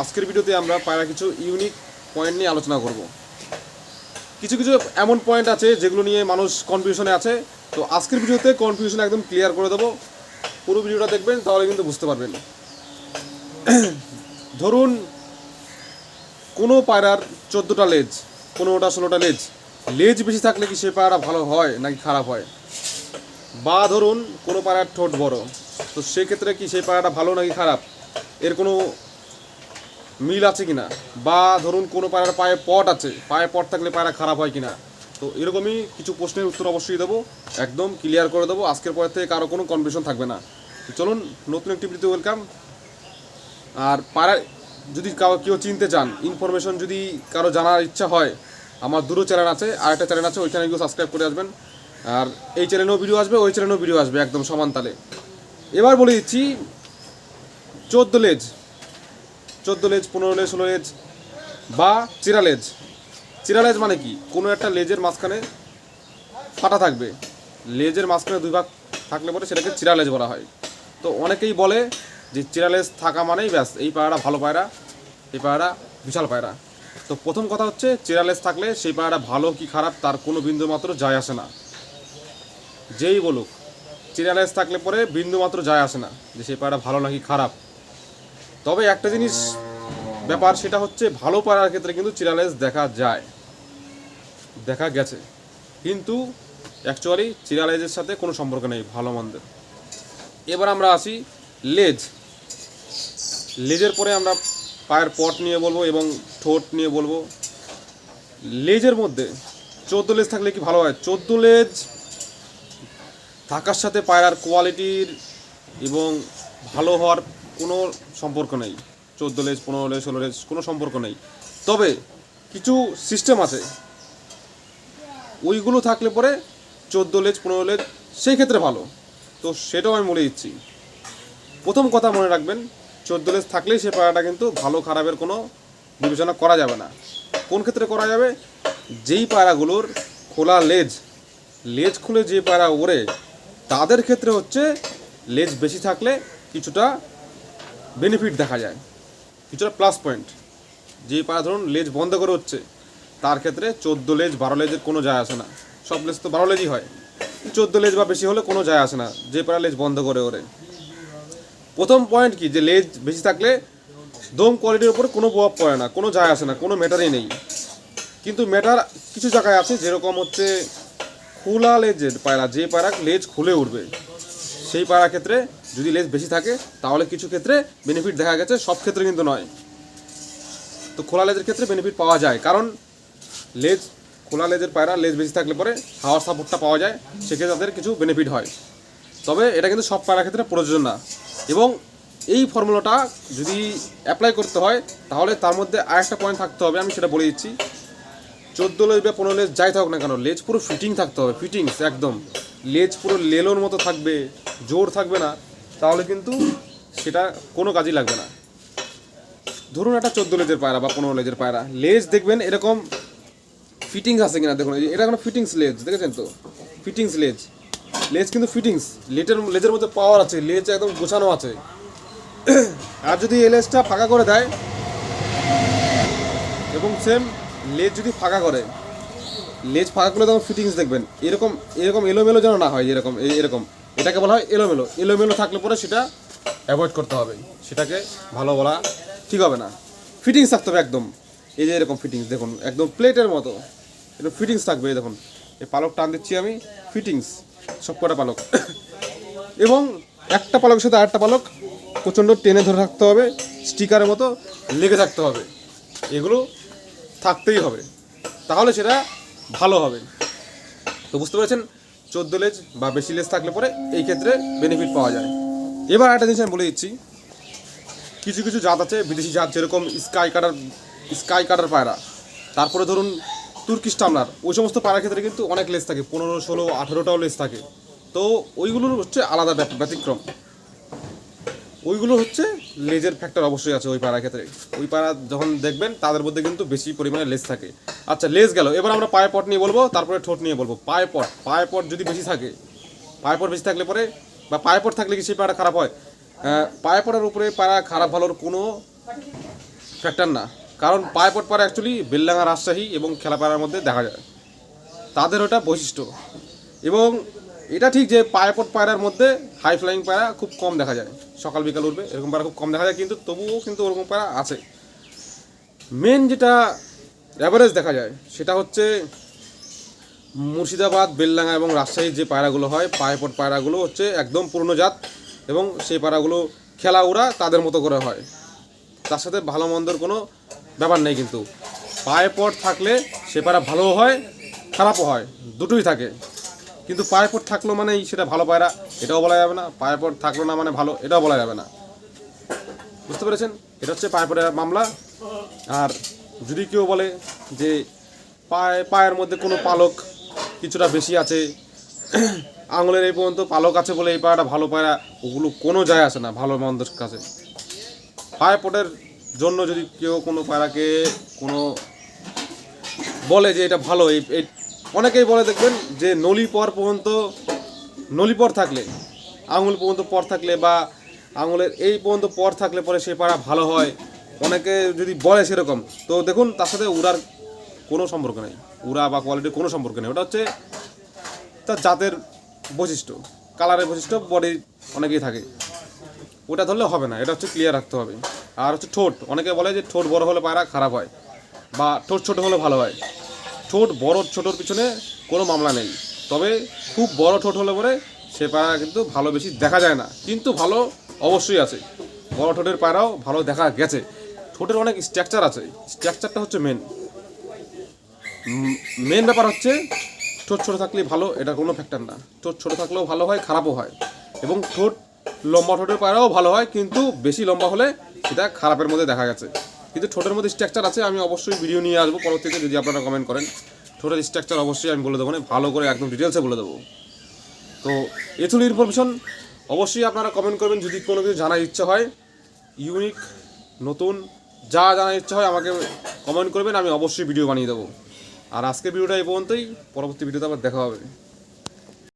আজকের ভিডিওতে আমরা পায়রা কিছু ইউনিক পয়েন্ট নিয়ে আলোচনা করব। কিছু কিছু এমন পয়েন্ট আছে যেগুলো নিয়ে মানুষ কনফিউশনে আছে। তো আজকের ভিডিওতে কনফিউশন একদম ক্লিয়ার করে দেবো। পুরো ভিডিওটা দেখবেন, তাহলে কিন্তু বুঝতে পারবেন। ধরুন, কোনো পায়রার চোদ্দোটা লেজ পনেরোটা, ষোলোটা লেজ লেজ বেশি থাকলে কি সে পায়রা ভালো হয় নাকি খারাপ হয়? বা ধরুন, কোনো পায়রার ঠোঁট বড়, তো সেক্ষেত্রে কি সেই পায়রাটা ভালো নাকি খারাপ? এর কোনো মিল আছে কিনা? বা ধরুন কোনো পায়রার পায়ে পট আছে, পায়ে পট থাকলে পায়রা খারাপ হয় কিনা? তো এরকমই কিছু প্রশ্নের উত্তর অবশ্যই দেবো, একদম ক্লিয়ার করে দেবো, আজকের পর থেকে কারও কোনো কনফিউশন থাকবে না। চলুন, নতুন একটি ভিডিওতে ওয়েলকাম আর পাড়া যদি কাউ কেউ চিনতে চান ইনফরমেশন যদি কারও জানার ইচ্ছা হয়, আমার দুটো চ্যানেল আছে আর একটা চ্যানেল আছে ওই চ্যানেলগুলো সাবস্ক্রাইব করে আসবেন। আর এই চ্যানেলেও ভিডিও আসবে, ওই চ্যানেলেও ভিডিও আসবে, একদম সমান তালে। এবার বলে দিচ্ছি, চোদ্দ লেজ। চোদ্দ লেজ, পনেরো লেজ, ষোলো লেজ বা চিরা লেজ। চিরা লেজ মানে কি? কোনো একটা লেজের মাঝখানে ফাটা থাকবে। লেজের মাঝখানে দুই ভাগ থাকলে পরে সেটাকে চিরা লেজ বলা হয়। তো অনেকেই বলে যে চিরা লেজ থাকা মানেই ব্যাস, এই পায়রা ভালো পায়রা, এই পায়রা বিশাল পায়রা। তো প্রথম কথা হচ্ছে, চিরা লেজ থাকলে সেই পায়রা ভালো কি খারাপ তার কোনো বিন্দু মাত্র যায় আসে না। যেই বলুক, চিরা লেজ থাকলে পরে বিন্দু মাত্র যায় আসে না যে সেই পায়রা ভালো নাকি খারাপ। তবে একটা জিনিস ব্যাপার, সেটা হচ্ছে ভালো পায়রার ক্ষেত্রে কিন্তু চিরালেজ দেখা যায়। দেখা গেছে। কিন্তু অ্যাকচুয়ালি চিরালেজের সাথে কোনো সম্পর্ক নেই ভালো মন্দের এবার আমরা আসি লেজ। লেজের পরে আমরা পায়ের পট নিয়ে বলব এবং ঠোঁট নিয়ে বলব। লেজের মধ্যে চোদ্দ লেজ থাকলে কি ভালো হয়? চোদ্দ লেজ থাকার সাথে পায়রার কোয়ালিটির এবং ভালো হওয়ার কোনো সম্পর্ক নেই। চোদ্দ লেজ, পনেরো লেজ, ষোলো লেজ, কোনো সম্পর্ক নেই। তবে কিছু সিস্টেম আছে। ওইগুলো থাকলে পরে চোদ্দ লেজ, পনেরো লেজ, সেই ক্ষেত্রে ভালো। তো সেটাও আমি বলে দিচ্ছি। প্রথম কথা মনে রাখবেন, চোদ্দ লেজ থাকলেই সে পায়রাটা কিন্তু ভালো, খারাপের কোনো বিবেচনা করা যাবে না। কোন ক্ষেত্রে করা যাবে? যেই পায়রাগুলোর খোলা লেজ লেজ খুলে যে পায়রা ওড়ে, তাদের ক্ষেত্রে হচ্ছে লেজ বেশি থাকলে কিছুটা বেনিফিট দেখা যায়। কিছুটা প্লাস পয়েন্ট যে পায়রা ধরুন লেজ বন্ধ করে হচ্ছে, তার ক্ষেত্রে চোদ্দ লেজ বারো লেজের কোনো যায় আসে না। সব লেজ তো বারো লেজই হয়। চোদ্দ লেজ বা বেশি হলে কোনো যায় আসে না, যে পায়রা লেজ বন্ধ করে ওরে। প্রথম পয়েন্ট কি? যে লেজ বেশি থাকলে দম কোয়ালিটির উপরে কোনো প্রভাব পড়ে না, কোনো যায় আসে না, কোনো ম্যাটারই নেই। কিন্তু ম্যাটার কিছু জায়গায় আছে, যেরকম হচ্ছে খোলা লেজের পায়রা, যে পায়রা লেজ খুলে উঠবে। সেই পায়রা ক্ষেত্রে যদি লেজ বেশি থাকে, তাহলে কিছু ক্ষেত্রে বেনিফিট দেখা গেছে, সব ক্ষেত্রে কিন্তু নয়। তো খোলা লেজের ক্ষেত্রে বেনিফিট পাওয়া যায়, কারণ লেজ খোলা লেজের পায়রা লেজ বেশি থাকলে পরে হাওয়ার সাপোর্টটা পাওয়া যায়, সেক্ষেত্রে তাদের কিছু বেনিফিট হয়। তবে এটা কিন্তু সব পায়রা ক্ষেত্রে প্রযোজ্য না। এবং এই ফর্মুলাটা যদি অ্যাপ্লাই করতে হয়, তাহলে তার মধ্যে আরেকটা পয়েন্ট থাকতে হবে, আমি সেটা বলে দিচ্ছি। চোদ্দ লেজ বা পনেরো লেজ যাই থাকুক না কেন লেজ পুরো ফিটিং থাকতে হবে ফিটিংস একদম। লেজ পুরো লেলোর মতো থাকবে। জোর থাকবে না, তাহলে কিন্তু সেটা কোনো কাজই লাগবে না। ধরুন একটা চোদ্দ লেজের পায়রা বা পনেরো লেজের পায়রা, লেজ দেখবেন এরকম ফিটিংস আছে কিনা, দেখুন এটা কোনো ফিটিংস লেজ, দেখেছেন তো? ফিটিংস লেজ। লেজ কিন্তু ফিটিংস লেজের লেজের মধ্যে পাওয়ার আছে, লেজ একদম গোছানো আছে। আর যদি এই লেজটা ফাঁকা করে দেয়, এবং সেম লেজ যদি ফাঁকা করে, লেজ ফাঁকা করলে তখন ফিটিংস দেখবেন, এরকম এরকম এলোমেলো যেন না হয়, এরকম এরকম। এটাকে বলা হয় এলোমেলো। এলোমেলো থাকলে পরে সেটা অ্যাভয়েড করতে হবে। সেটাকে ভালো বলা ঠিক হবে না। ফিটিংস থাকতে হবে একদম। এই যে এরকম ফিটিংস দেখুন, একদম প্লেটের মতো। এরকম ফিটিংস থাকবে দেখুন। এই পালক টান দিচ্ছি আমি ফিটিংস সব কটা পালক। এবং একটা পালকের সাথে আরেকটা পালক প্রচণ্ড টেনে ধরে থাকতে হবে, স্টিকারের মতো লেগে থাকতে হবে। এগুলো থাকতেই হবে। তাহলে সেটা ভালো হবে। তো বুঝতে পেরেছেন? চোদ্দ লেজ বা বেশি লেজ থাকলে পরে এই ক্ষেত্রে বেনিফিট পাওয়া যায়। এবার একটা জিনিস আমি বলে দিচ্ছি। কিছু কিছু জাত আছে, বিদেশি জাত, যেরকম স্কাই কাটার স্কাই কাটার পায়রা। তারপরে ধরুন তুর্কিশ টামলার ওই সমস্ত পায়রার ক্ষেত্রে কিন্তু অনেক লেজ থাকে, পনেরো, ষোলো, আঠেরোটাও লেজ থাকে। তো ওইগুলোর হচ্ছে আলাদা ব্যতিক্রম। ওইগুলো হচ্ছে লেজের ফ্যাক্টর অবশ্যই আছে ওই পাড়ার ক্ষেত্রে। ওই পাড়া যখন দেখবেন, তাদের মধ্যে কিন্তু বেশি পরিমাণে লেজ থাকে। আচ্ছা লেজ গেল। এবার আমরা পায়ে পট নিয়ে বলব, তারপরে ঠোঁট নিয়ে বলব। পায়ে পট পায়ে পট যদি বেশি থাকে, পায়ে পট বেশি থাকলে পরে, বা পায়ে পট থাকলে কি সেই পাড়া খারাপ হয়? পায়ে পড়ার উপরে পাড়া খারাপ ভালোর কোনো ফ্যাক্টর না। কারণ পায়পট পাড়া অ্যাকচুয়ালি বেলডাঙ্গা রাজশাহী এবং খেলাপাড়ার মধ্যে দেখা যায়। তাদের ওটা বৈশিষ্ট্য। এবং এটা ঠিক যে পায়াপট পায়রার মধ্যে হাই ফ্লাইং পায়রা খুব কম দেখা যায়। সকাল, বিকাল উঠবে, এরকম পায়রা খুব কম দেখা যায়, কিন্তু তবুও কিন্তু ওরকম পায়রা আছে। মেন যেটা অ্যাভারেজ দেখা যায়, সেটা হচ্ছে মুর্শিদাবাদ, বেলডাঙ্গা এবং রাজশাহীর যে পায়রাগুলো হয় পায়পট পায়রাগুলো হচ্ছে একদম পুরনো জাত এবং সেই পায়রাগুলো খেলা ওরা তাদের মতো করে হয়। তার সাথে ভালো মন্দর কোনো ব্যাপার নেই কিন্তু। পায়ে পট থাকলে সে পায়রা ভালোও হয়, খারাপও হয়, দুটোই থাকে। কিন্তু পায়ে পট থাকল মানেই সেটা ভালো পায়রা, এটাও বলা যাবে না। পায়ে পট থাকল না মানে ভালো, এটাও বলা যাবে না। বুঝতে পেরেছেন? এটা হচ্ছে পায়ে পটের মামলা। আর যদি কেউ বলে যে পায়ে, পায়ের মধ্যে কোনো পালক কিছুটা বেশি আছে, আঙুলের এই পর্যন্ত পালক আছে বলে এই পায়রাটা ভালো পায়রা, ওগুলো কোনো যায় আসে না, ভালো মন্দের কাছে। পায়ে পটের জন্য যদি কেউ কোনো পায়রাকে কোনো বলে যে এটা ভালো এই- অনেকেই বলে দেখবেন যে নলি পর পর্যন্ত, নলি পর থাকলে, আঙুল পর্যন্ত পর থাকলে বা আঙুলের এই পর্যন্ত পর থাকলে পরে সে পাড়া ভালো হয়। অনেকে যদি বলে সেরকম, তো দেখুন তার সাথে উড়ার কোনো সম্পর্ক নেই। উড়া বা কোয়ালিটির কোনো সম্পর্ক নেই। ওটা হচ্ছে তার জাতের বৈশিষ্ট্য কালারের বৈশিষ্ট্য বডি অনেকেই থাকে। ওটা ধরলে হবে না, এটা হচ্ছে ক্লিয়ার রাখতে হবে। আর হচ্ছে ঠোঁট, অনেকে বলে যে ঠোঁট বড় হলে পায়রা খারাপ হয় বা ঠোঁট ছোট হলে ভালো হয়। ঠোঁট বড় ছোটোর পিছনে কোনো মামলা নেই। তবে খুব বড় ঠোঁট হলে পরে সে পায়রা কিন্তু ভালো বেশি দেখা যায় না। কিন্তু ভালো অবশ্যই আছে। বড় ঠোঁটের পায়রাও ভালো দেখা গেছে। ঠোঁটের অনেক স্ট্রাকচার আছে। স্ট্রাকচারটা হচ্ছে মেন মেন ব্যাপার হচ্ছে ঠোঁট ছোটো থাকলে ভালো, এটা কোনো ফ্যাক্টর না। ঠোঁট ছোটো থাকলেও ভালো হয়, খারাপও হয়। এবং ঠোঁট লম্বা ঠোঁটের পায়রাও ভালো হয়, কিন্তু বেশি লম্বা হলে সেটা খারাপের মধ্যে দেখা গেছে। কিন্তু ঠোঁটের মধ্যে স্ট্রাকচার আছে, আমি অবশ্যই ভিডিও নিয়ে আসব পরবর্তীতে যদি আপনারা কমেন্ট করেন। ঠোঁটের স্ট্রাকচার অবশ্যই আমি বলে দেবো না ভালো করে একদম ডিটেলসে বলে দেবো। তো এথুল ইনফরমেশন অবশ্যই আপনারা কমেন্ট করবেন, যদি কোনো কিছু জানার ইচ্ছা হয়। ইউনিক নতুন, যা জানার ইচ্ছা হয় আমাকে কমেন্ট করবেন, আমি অবশ্যই ভিডিও বানিয়ে দেবো। আর আজকের ভিডিওটা এই পর্যন্তই, পরবর্তী ভিডিওতে আবার দেখা হবে।